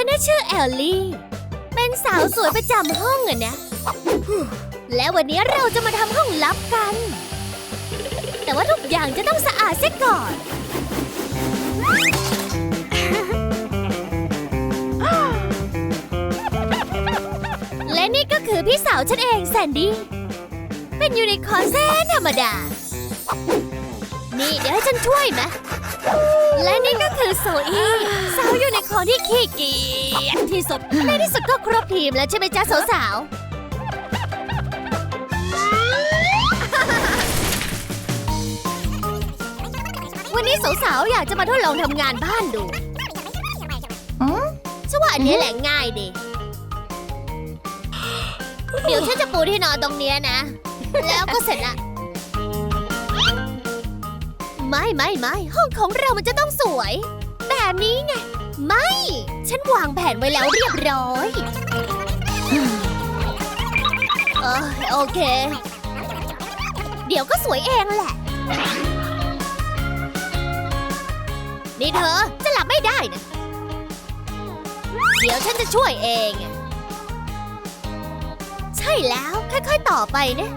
ฉันน่ะชื่อแอลลี่ เป็นสาวสวยประจำห้องอะนะ และวันนี้เราจะมาทำห้องลับกัน แต่ว่าทุกอย่างจะต้องสะอาดเสียก่อน และนี่ก็คือพี่สาวฉันเองแซนดี้ เป็นยูนิคอร์นแสนธรรมดา นี่เดี๋ยวให้ฉันช่วยนะ และนี่ก็คือโซอี้สาวยูนิคอร์นที่ขี้เกียจที่สุดในที่สุดก็ครบทีมแล้วใช่ไหมจ๊ะสาวๆวันนี้สาวๆอยากจะมาทดลองทำงานบ้านดูฉันว่าอันนี้แหละง่ายดี เดี๋ยวฉันจะปูที่นอนตรงเนี้ยนะ แล้วก็เสร็จละ ไม่ไม่ไม่ห้องของเรามันจะต้องสวย แบบนี้ไง ไม่ ฉันวางแผนไว้แล้วเรียบร้อยเออโอเค เดี๋ยวก็สวยเองแหละ นี่เธอจะหลับไม่ได้นะ เดี๋ยวฉันจะช่วยเอง ใช่แล้วค่อยๆต่อไปนะ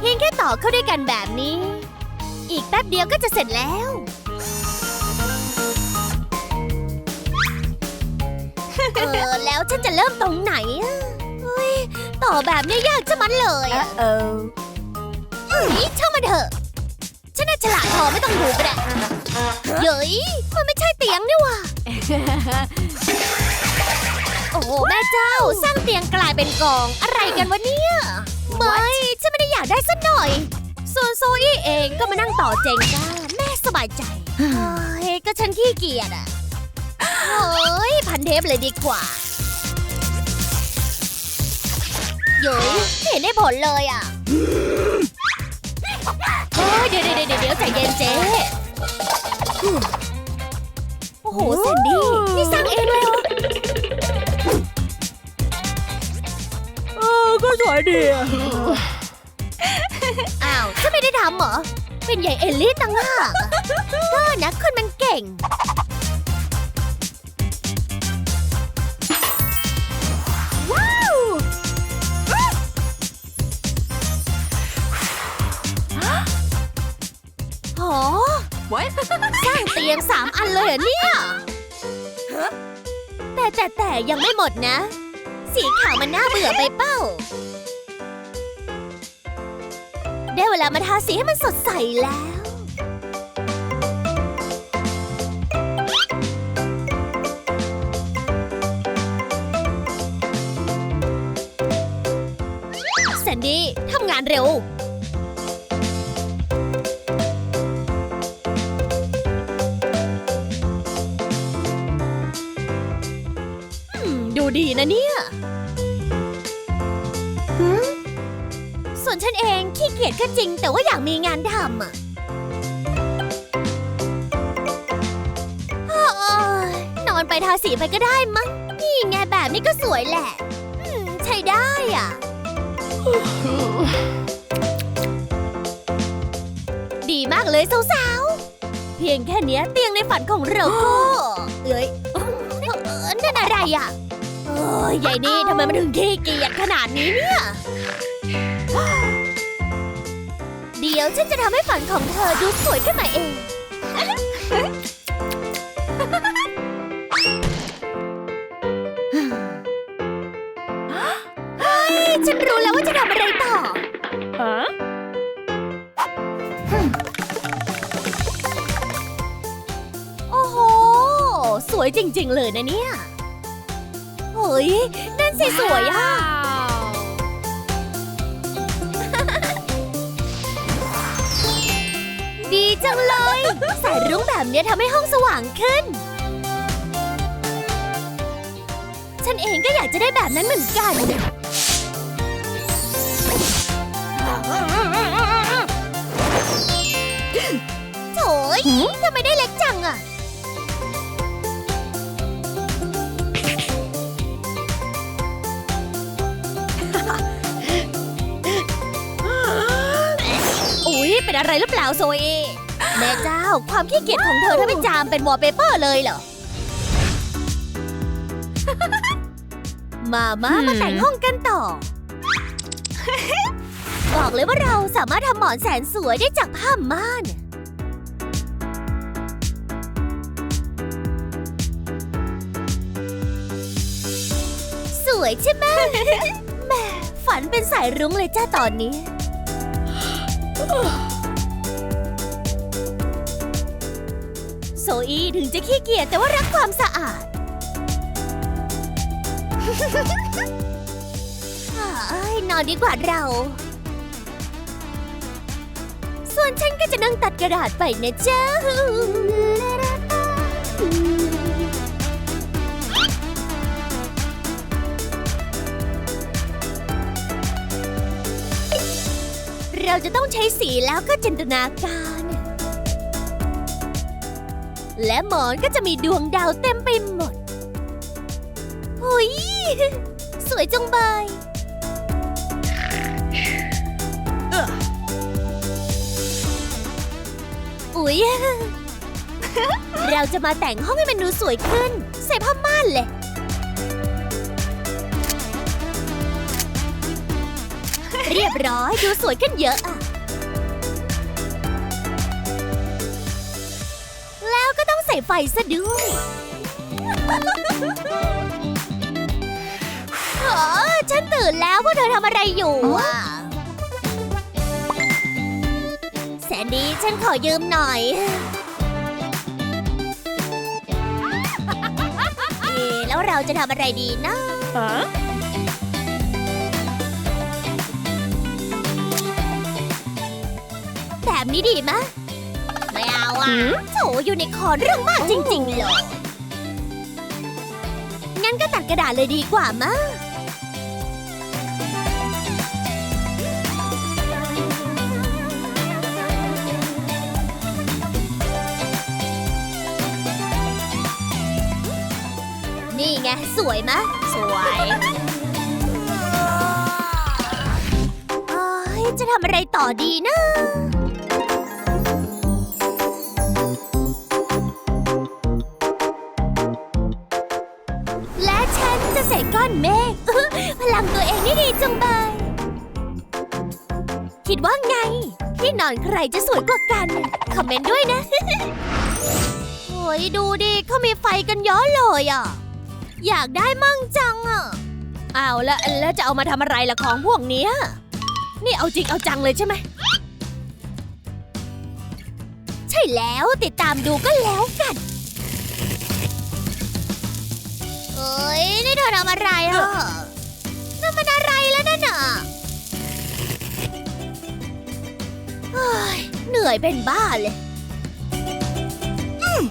เพียงแค่ต่อเข้าด้วยกันแบบนี้ อีกแป๊บเดียวก็จะเสร็จแล้ว เออ แล้วฉันจะเริ่มตรงไหนอะเฮ้ยต่อแบบนี้ยากจะมันเลยอะเออเฮ้ยช่างมันเถอะ ฉันน่าฉลาดพอไม่ต้องดูก็ได้เย้ยมันไม่ใช่เตียงนี่หว่า โอ้โหแม่เจ้าสร้างเตียงกลายเป็นกองอะไรกันวะเนี่ย ไม่ฉันไม่ได้อยากได้สักหน่อย ส่วนโซอี้เองก็มานั่งต่อเจงก้าแม่สบายใจเฮ้ยก็ฉันขี้เกียจอะเฮ้ยพันเทปเลยดีกว่าเย้ยไม่เห็นได้ผลเลยอะเฮ้ยเดี๋ยวเดี๋ยวเดี๋ยวเดี๋ยวใจเย็นเจ๊โอ้โหแซนดี้นี่สร้างเองเลยเหรอ สวยดีอะอ้าวฉันไม่ได้ทำเหรอ เป็นใหญ่เอลลี่ต่างหากอะก็นะคนมันเก่ง ว้าวโห What? สร้างเตียงสามอันเลยเหรอเนี่ย แต่แต่แต่ยังไม่หมดนะ สีขาวมันน่าเบื่อไปเป้า ได้เวลามาทาสีให้มันสดใสแล้ว แซนดี้ทำงานเร็วดูดีนะเนี่ย กียจก็จริง แต่ว่าอยากมีงานทำอะเอ้ยนอนไปทาสีไปก็ได้มั้ง นี่ไงแบบนี้ก็สวยแหละ อืม ใช้ได้อะ ดีมากเลยสาวๆ เพียงแค่เนี้ยเตียงในฝันของเราก็ เอ้ยเอ่อนั่นอะไรอะ เอ้ยใหญ่นี่ทำไมมันถึงขี้เกียจขนาดนี้เนี่ย เดี๋ยวฉันจะทำให้ฝันของเธอดูสวยขึ้นมาเองฮ้ยฉันรู้แล้วว่าจะทำอะไรต่อ ฮะโอ้โห สวยจริงๆเลยนะเนี่ย เฮ้ย นั่นสิสวยอะ สายรุ้งแบบเนี้ยทำให้ห้องสว่างขึ้น ฉันเองก็อยากจะได้แบบนั้นเหมือนกัน โถยทำไมได้เล็กจังอะอุ๊ย เป็นอะไรหรือเปล่าโซเอ แม่เจ้า ความขี้เกียจของเธอทำให้จามเป็นวอลเปเปอร์เลยเหรอ มามามาแต่งห้องกันต่อ บอกเลยว่าเราสามารถทำหมอนแสนสวยได้จากผ้าม่าน สวยใช่ไหมแหม่ฝันเป็นสายรุ้งเลยจ้าตอนนี้ ซอีถึงจะขี้เกียจแต่ว่ารักความสะอาดเอ้ยนอนดีกว่าเรา ส่วนฉันก็จะนั่งตัดกระดาษไปนะจ๊ะเราจะต้องใช้สีแล้วก็จินตนาการ และหมอนก็จะมีดวงดาวเต็มไปหมดหุยสวยจังเบยอุ๊ย เราจะมาแต่งห้องให้มันดูสวยขึ้น ใส่ผ้าม่านเลย เรียบร้อยดูสวยขึ้นเยอะอะ แล้วก็ต้องใส่ไฟซะด้วยเออฉันตื่นแล้วพวกเธอทำอะไรอยู่อะแสนดีฉันขอยืมหน่อย เอ๊ะแล้วเราจะทำอะไรดีนะ Huh? แบบนี้ดีมะ ไม่อาอะโถยูนิคอร์นเรื่องมากจริง ๆ เลย งั้นก็ตัดกระดาษเลยดีกว่ามะนี่ไง สวยมะ สวยจะทำอะไรต่อดีนะ คิดว่าไง ที่นอนใครจะสวยกว่ากัน คอมเมนต์ด้วยนะโอ้ยดูดิเขามีไฟกันเยอะเลยอะ อยากได้มั่งจังอะเอาแล้วแล้วจะเอามาทำอะไรล่ะของพวกเนี้ยนี่เอาจริงเอาจังเลยใช่ไหมใช่แล้วติดตามดูก็แล้วกันเอ้ยนี่เธอทำอะไรอะนั่นมันอะไรแล้วนั่นอะ เฮ้ยเหนื่อยเป็นบ้าเลยอืม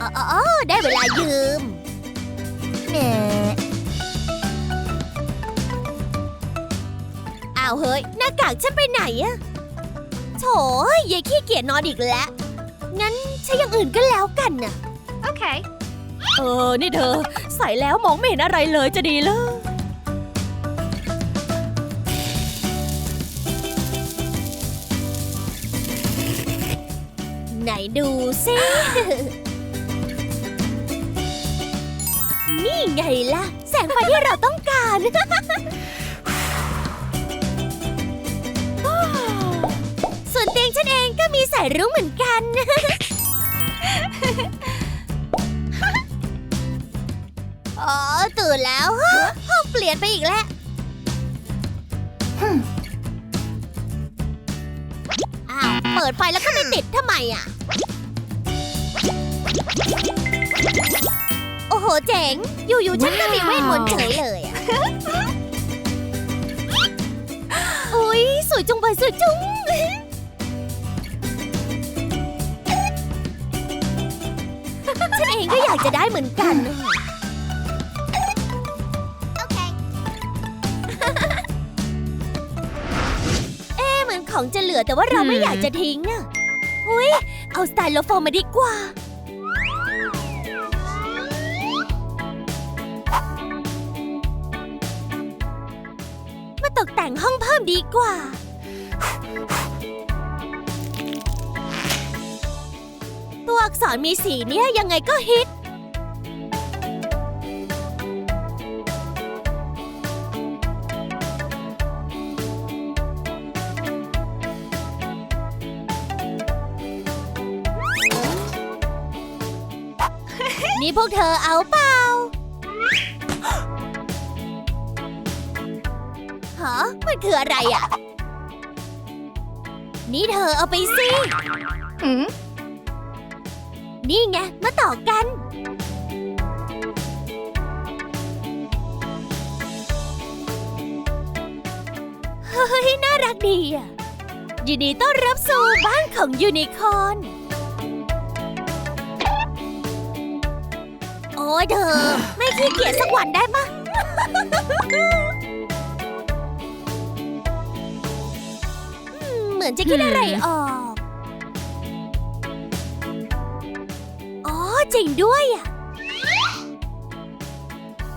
อ๋ออ๋ออ๋อได้เวลายืมแหมอ้าวเฮ้ย หน้ากากฉันไปไหนอะโถยยายขี้เกียจนอนอีกแล้ว งั้นใช้อย่างอื่นก็แล้วกันน่ะ Okay เออ นี่เธอ ใส่แล้วมองไม่เห็นอะไรเลยจะดีเลย ดูซินี่ไงล่ะ แสงไฟที่เราต้องการ ส่วนเตียงฉันเองก็มีสายรุ้งเหมือนกัน อ๋อตื่นแล้วฮะห้องเปลี่ยนไปอีกแล้ว เปิดไฟแล้วก็ไม่ติดทำไมอะ โอ้โหเจ๋ง อยู่ๆฉันก็มีเวทมนต์เฉยเลยอะ อุ้ยสวยจุงเบยสวยจุง ฉันเองก็อยากจะได้เหมือนกัน ของจะเหลือแต่ว่าเราไม่อยากจะทิ้งอะอุ้ยเอาสไตล์โลฟอร์มาดีกว่า มาตกแต่งห้องเพิ่มดีกว่า ตัวอักษรมีสีเนี่ยยังไงก็ฮิต นี่พวกเธอเอาเปล่าฮะมันคืออะไรอะ นี่เธอเอาไปสินี่ไง มาต่อกัน เฮ้ย น่ารักดีอะยินดีต้อนรับสู่บ้านของยูนิคอร์น ยเธอ ไม่ขี้เกียจสักวันได้ปะอืมเหมือนจะคิดอะไรออก อ๋อจริงด้วยอะ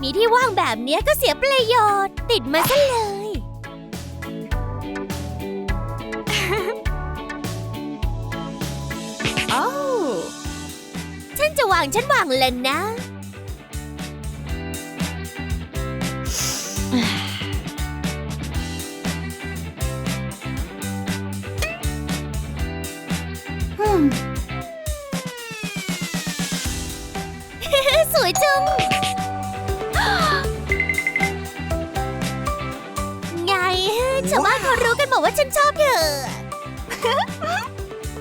มีที่ว่างแบบเนี้ยก็เสียประโยชน์ ติดมาซะเลย โอ้ ฉันจะวางฉันวางเลยนะ ชาวบ้านเขารู้กันหมดว่าฉันชอบเธอ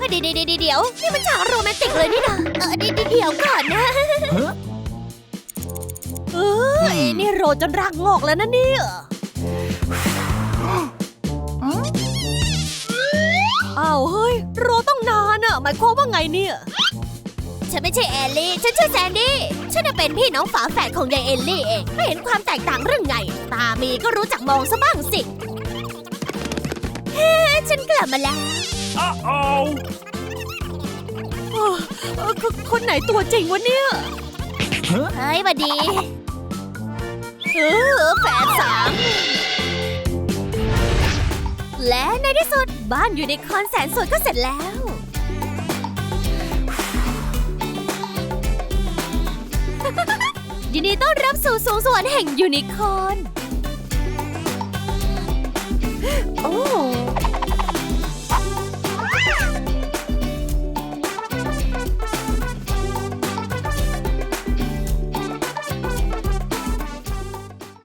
เดี๋ยวเดี๋ยวเดี๋ยวเดี๋ยวนี่มันฉากโรแมนติกเลยนี่นะเออเดี๋ยวเดี๋ยวก่อนนะเอ้ยนี่โรจนรากงอกแล้วนะเนี่ยอ้าวเฮ้ย โรต้องนานอะหมายความว่าไงเนี่ยฉันไม่ใช่แอลลี่ ฉันชื่อแซนดี้ ฉันน่ะเป็นพี่น้องฝาแฝดของยายเอลลี่เอง ไม่เห็นความแตกต่างเรื่องไง ตามีก็รู้จักมองซะบ้างสิเฮ้ ฉันกลับมาแล้ว Uh-oh! เอ่อเอ่อคคนไหนตัวจริงวะเนี่ยเฮ้ยมาดีเออแฝดสามและในที่สุดบ้านอยู่ในคอนแสนสวยก็เสร็จแล้ว ยินดีต้อนรับสู่สวงสวรรค์แห่งยูนิคอร์น oh.